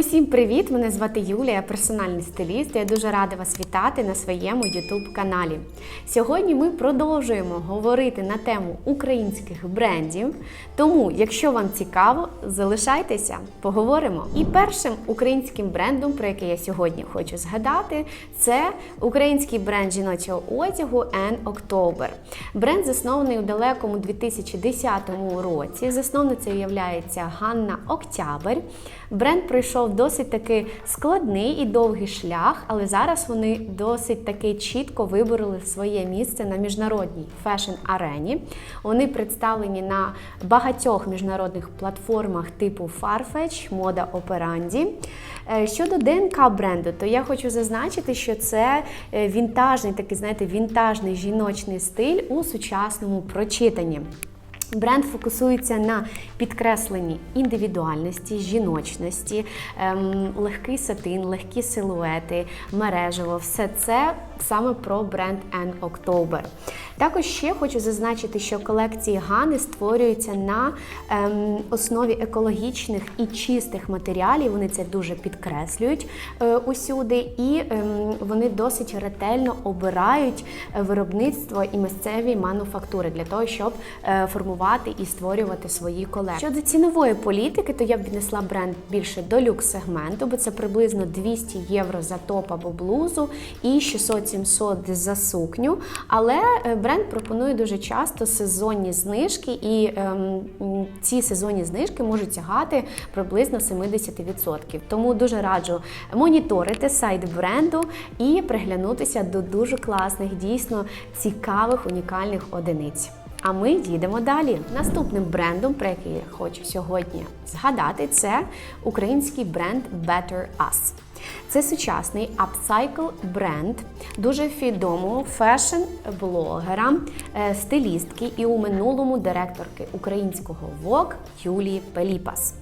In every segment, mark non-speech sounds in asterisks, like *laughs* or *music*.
Усім привіт! Мене звати Юлія, я персональний стиліст. Я дуже рада вас вітати на своєму youtube каналі. Сьогодні ми продовжуємо говорити на тему українських брендів. Тому, якщо вам цікаво, залишайтеся, поговоримо. І першим українським брендом, про який я сьогодні хочу згадати, це український бренд жіночого одягу N October. Бренд заснований у далекому 2010 році. Засновницею є Ганна Октябрь. Бренд пройшов досить таки складний і довгий шлях, але зараз вони досить таки чітко вибороли своє місце на міжнародній фешн-арені. Вони представлені на багатьох міжнародних платформах типу Farfetch, Мода Operandi. Е, Щодо ДНК бренду, то я хочу зазначити, що це е, вінтажний, такий, знаєте, вінтажний жіночний стиль у сучасному прочитанні. Бренд фокусується на підкресленні індивідуальності, жіночності, ем, легкий сатин, легкі силуети, мережево. Все це саме про бренд N October. Також ще хочу зазначити, що колекції Гани створюються на ем, основі екологічних і чистих матеріалів. Вони це дуже підкреслюють е, усюди, і ем, вони досить ретельно обирають е, виробництво і місцеві мануфактури для того, щоб е, формувати і створювати свої колекції. Щодо цінової політики, то я б віднесла бренд більше до люкс сегменту, бо це приблизно 200 євро за топ або блузу і 600-700 за сукню. Але е, бренд пропонує дуже часто сезонні знижки, і ем, ці сезонні знижки можуть сягати приблизно 70%. Тому дуже раджу моніторити сайт бренду і приглянутися до дуже класних, дійсно цікавих, унікальних одиниць. А ми їдемо далі. Наступним брендом, про який я хочу сьогодні згадати, це український бренд Better Us. Це сучасний апсайкл бренд дуже відомого фешн-блогера, е, стилістки і у минулому директорки українського Vogue Юлії Пеліпас.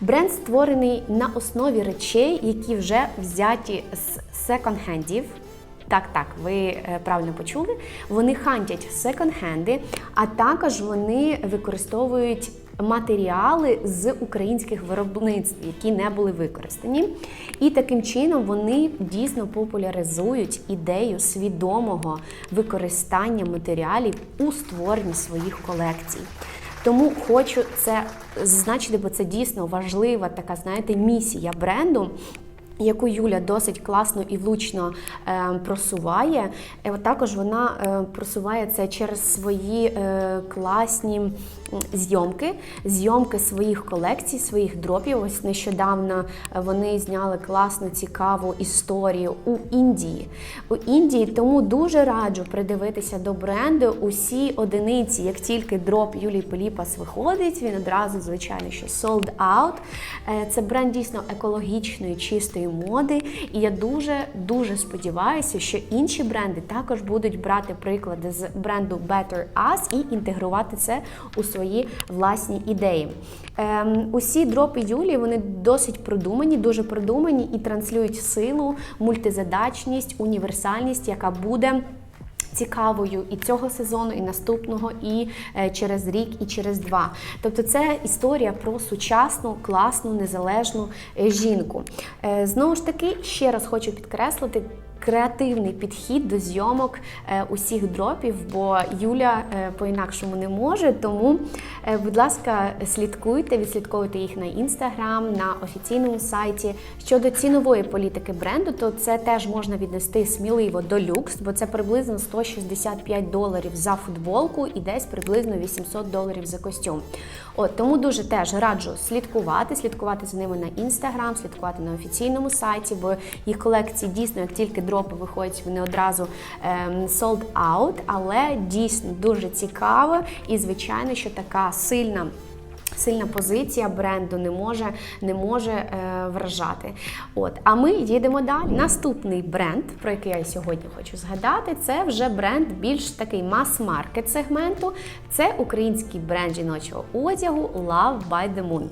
Бренд створений на основі речей, які вже взяті з секонд-хендів. Так, так, ви е, правильно почули. Вони хантять секонд-хенди, а також вони використовують матеріали з українських виробництв, які не були використані. І таким чином вони дійсно популяризують ідею свідомого використання матеріалів у створенні своїх колекцій. Тому хочу це зазначити, бо це дійсно важлива така, знаєте, місія бренду яку Юля досить класно і влучно е, просуває. Е, також вона е, просуває це через свої класні зйомки, зйомки своїх колекцій, своїх дропів. Ось нещодавно вони зняли класну, цікаву історію у Індії. У Індії тому дуже раджу придивитися до бренду усі одиниці. Як тільки дроп Юлії Поліпас виходить, він одразу, звичайно, що sold out. Це бренд дійсно екологічної, чистої моди. І я дуже дуже сподіваюся, що інші бренди також будуть брати приклади з бренду Better Us і інтегрувати це у свої власні ідеї. Ем, усі дропи Юлії вони досить продумані, дуже продумані і транслюють силу, мультизадачність, універсальність, яка буде. Цікавою і цього сезону, і наступного, і е, через рік, і через два. Тобто, це історія про сучасну, класну, незалежну е, жінку. Е, знову ж таки, ще раз хочу підкреслити. Креативний підхід до зйомок е, усіх дропів, бо Юля е, по-інакшому не може. Тому, е, будь ласка, слідкуйте, відслідковуйте їх на інстаграм, на офіційному сайті. Щодо цінової політики бренду, то це теж можна віднести сміливо до люкс, бо це приблизно 165 доларів за футболку і десь приблизно 800 доларів за костюм. От тому дуже теж раджу слідкувати, слідкувати за ними на інстаграм, слідкувати на офіційному сайті, бо їх колекції дійсно, як тільки дропи виходять, вони одразу ем, sold out, але дійсно дуже цікаво і звичайно, що така сильна. Сильна позиція бренду не може не може е, вражати. От, а ми їдемо далі. Наступний бренд, про який я сьогодні хочу згадати, це вже бренд більш такий мас-маркет сегменту. Це український бренд жіночого одягу Love by the Moon.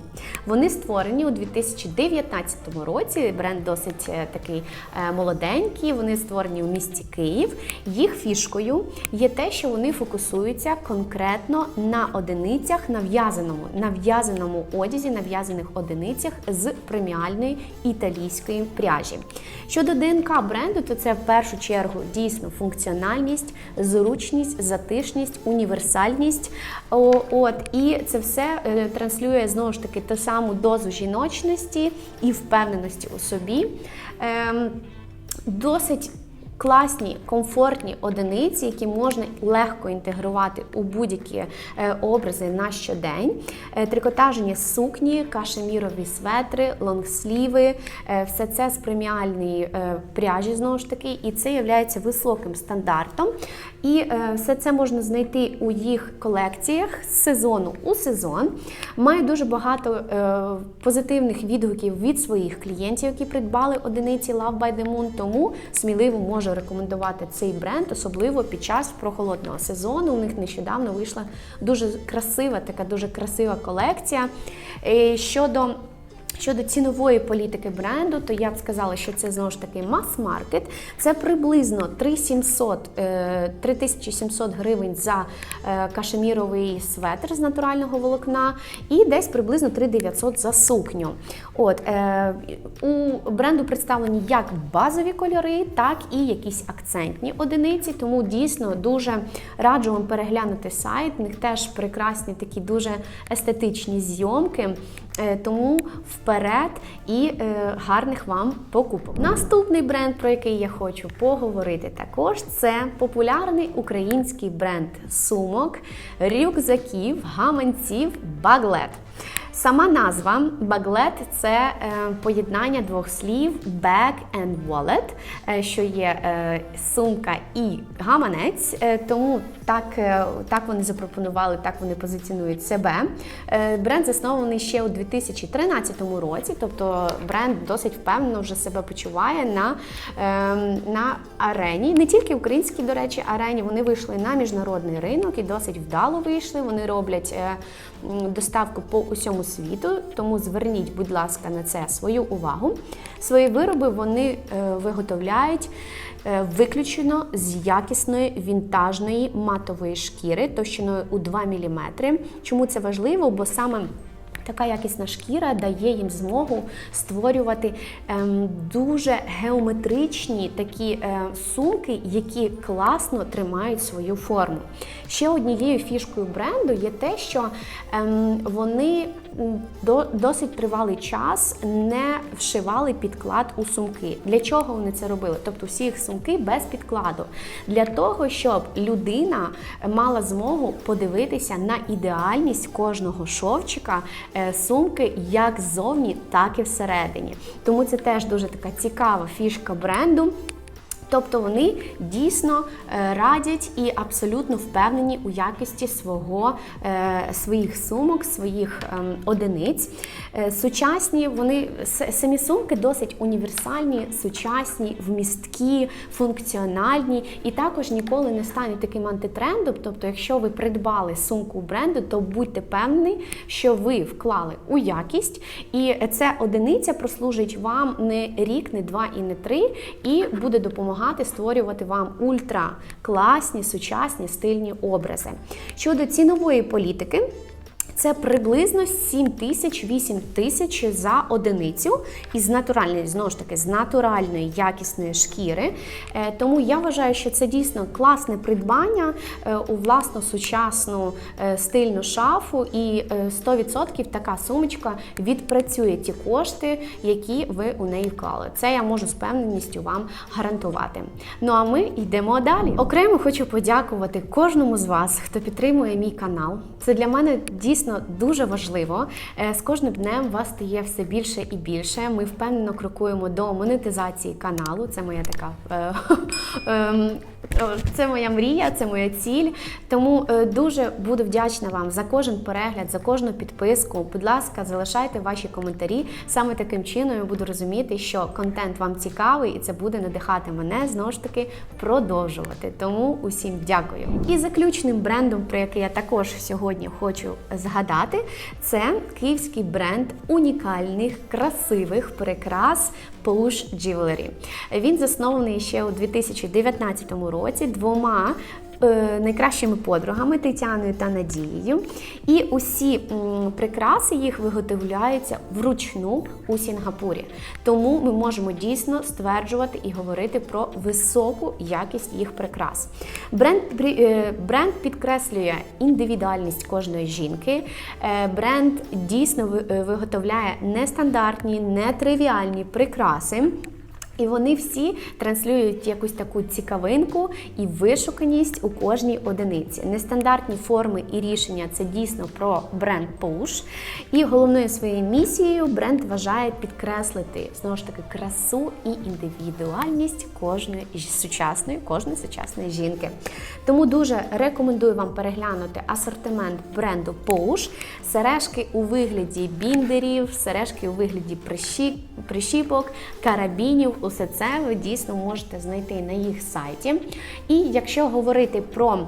Вони створені у 2019 році. Бренд досить е, такий е, молоденький. Вони створені у місті Київ. Їх фішкою є те, що вони фокусуються конкретно на одиницях нав'язаному. на на в'язаному одязі, на в'язаних одиницях з преміальної італійської пряжі. Щодо ДНК бренду, то це в першу чергу дійсно функціональність, зручність, затишність, універсальність. От і це все е, транслює знову ж таки ту саму дозу жіночності і впевненості у собі. Ем, Досить класні, комфортні одиниці, які можна легко інтегрувати у будь-які е, образи на щодень. Е, Трикотажені сукні, кашемірові светри, лонгсліви, е, все це з преміальної пряжі, знову ж таки, і це є високим стандартом. І е, все це можна знайти у їх колекціях з сезону у сезон. Має дуже багато е, позитивних відгуків від своїх клієнтів, які придбали одиниці Love by the Moon, тому сміливо можу рекомендувати цей бренд, особливо під час прохолодного сезону. У них нещодавно вийшла дуже красива, така дуже красива колекція. Е, Щодо Щодо цінової політики бренду, то я б сказала, що це знову ж таки мас-маркет. Це приблизно 3700, е, 3700 гривень за е, кашеміровий светр з натурального волокна і десь приблизно 3900 за сукню. От, е, у бренду представлені як базові кольори, так і якісь акцентні одиниці. Тому дійсно дуже раджу вам переглянути сайт. У них теж прекрасні такі дуже естетичні зйомки. Е, Тому вперед і е, гарних вам покупок. Наступний бренд, про який я хочу поговорити, також це популярний український бренд сумок, рюкзаків, гаманців, баглет. Сама назва баглет це е, поєднання двох слів bag and wallet, що є сумка і гаманець. Тому так, е, так вони запропонували, так вони позиціонують себе. Е, бренд заснований ще у 2013 році, тобто бренд досить впевнено вже себе почуває на, е, на арені. Не тільки українській, до речі, арені. Вони вийшли на міжнародний ринок і досить вдало вийшли. Вони роблять е, доставку по усьому світу, тому зверніть, будь ласка, на це свою увагу. Свої вироби вони виготовляють е, виключно з якісної вінтажної матової шкіри товщиною у 2 мм. Чому це важливо? Бо саме Така якісна шкіра дає їм змогу створювати ем, дуже геометричні такі е, сумки, які класно тримають свою форму. Ще однією фішкою бренду є те, що ем, вони досить тривалий час не вшивали підклад у сумки. Для чого вони це робили? Тобто всі їх сумки без підкладу. Для того, щоб людина мала змогу подивитися на ідеальність кожного шовчика е, сумки як ззовні, так і всередині. Тому це теж дуже така цікава фішка бренду. Тобто вони дійсно е, радять і абсолютно впевнені у якості свого, е, своїх сумок, своїх ем, одиниць. Е, Сучасні вони самі сумки досить універсальні, сучасні, вмісткі, функціональні і також ніколи не стануть таким антитрендом. Тобто, якщо ви придбали сумку бренду, то будьте певні, що ви вклали у якість, і ця одиниця прослужить вам не рік, не два і не три, і буде допомагати створювати вам ультра класні, сучасні стильні образи. Щодо цінової політики. Це приблизно 7 тисяч 8 тисяч за одиницю із натуральної, знову ж таки, з натуральної якісної шкіри. Е, Тому я вважаю, що це дійсно класне придбання е, у власну сучасну е, стильну шафу, і е, 100% така сумочка відпрацює ті кошти, які ви у неї вклали. Це я можу з певненістю вам гарантувати. Ну а ми йдемо далі. Окремо хочу подякувати кожному з вас, хто підтримує мій канал. Це для мене дійсно дуже важливо. Е, З кожним днем вас стає все більше і більше. Ми впевнено крокуємо до монетизації каналу. Це моя така е, *laughs* ем, це моя мрія, це моя ціль. Тому е, дуже буду вдячна вам за кожен перегляд, за кожну підписку. Будь ласка, залишайте ваші коментарі. Саме таким чином я буду розуміти, що контент вам цікавий, і це буде надихати мене знову ж таки продовжувати. Тому усім дякую. І заключним брендом, про який я також сьогодні хочу згадати, це київський бренд унікальних, красивих прикрас Pouch Jewelry. Він заснований ще у 2019 році двома е, найкращими подругами Тетяною та Надією. І усі прикраси їх виготовляються вручну у Сінгапурі. Тому ми можемо дійсно стверджувати і говорити про високу якість їх прикрас. Бренд, е, бренд підкреслює індивідуальність кожної жінки. Е, Бренд дійсно виготовляє нестандартні, нетривіальні прикраси. І вони всі транслюють якусь таку цікавинку і вишуканість у кожній одиниці. Нестандартні форми і рішення це дійсно про бренд Push. І головною своєю місією бренд вважає підкреслити знову ж таки красу і індивідуальність кожної сучасної, кожної сучасної жінки. Тому дуже рекомендую вам переглянути асортимент бренду Push. Сережки у вигляді біндерів, сережки у вигляді прищі- прищіпок, карабінів. Усе це ви дійсно можете знайти на їх сайті. І якщо говорити про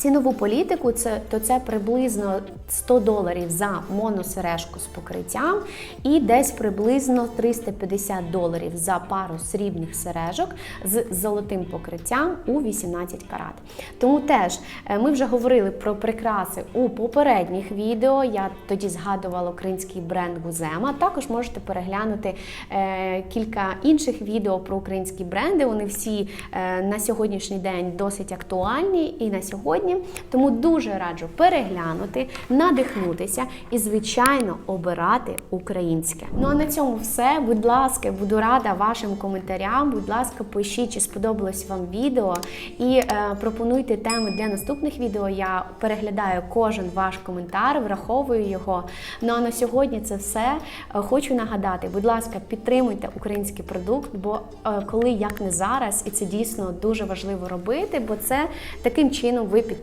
Цінову політику це то це приблизно 100 доларів за моносережку з покриттям і десь приблизно 350 доларів за пару срібних сережок з золотим покриттям у 18 карат. Тому теж е, ми вже говорили про прикраси у попередніх відео. Я тоді згадувала український бренд Гузема. Також можете переглянути е, кілька інших відео про українські бренди. Вони всі е, на сьогоднішній день досить актуальні і на сьогодні. Тому дуже раджу переглянути, надихнутися і, звичайно, обирати українське. Ну а на цьому все. Будь ласка, буду рада вашим коментарям. Будь ласка, пишіть, чи сподобалось вам відео, і е, пропонуйте теми для наступних відео. Я переглядаю кожен ваш коментар, враховую його. Ну а на сьогодні це все. Е, Хочу нагадати, будь ласка, підтримуйте український продукт, бо е, коли як не зараз, і це дійсно дуже важливо робити, бо це таким чином ви підтримуєте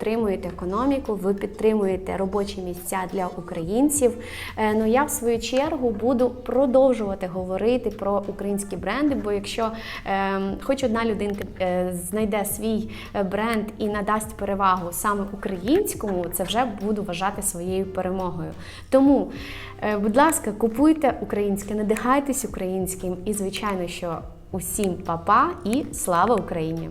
економіку, ви підтримуєте робочі місця для українців. Е, Ну я в свою чергу буду продовжувати говорити про українські бренди, бо якщо е, хоч одна людинка е, знайде свій е, бренд і надасть перевагу саме українському, це вже буду вважати своєю перемогою. Тому, будь ласка, купуйте українське, надихайтесь українським і, звичайно, що усім па-па і слава Україні!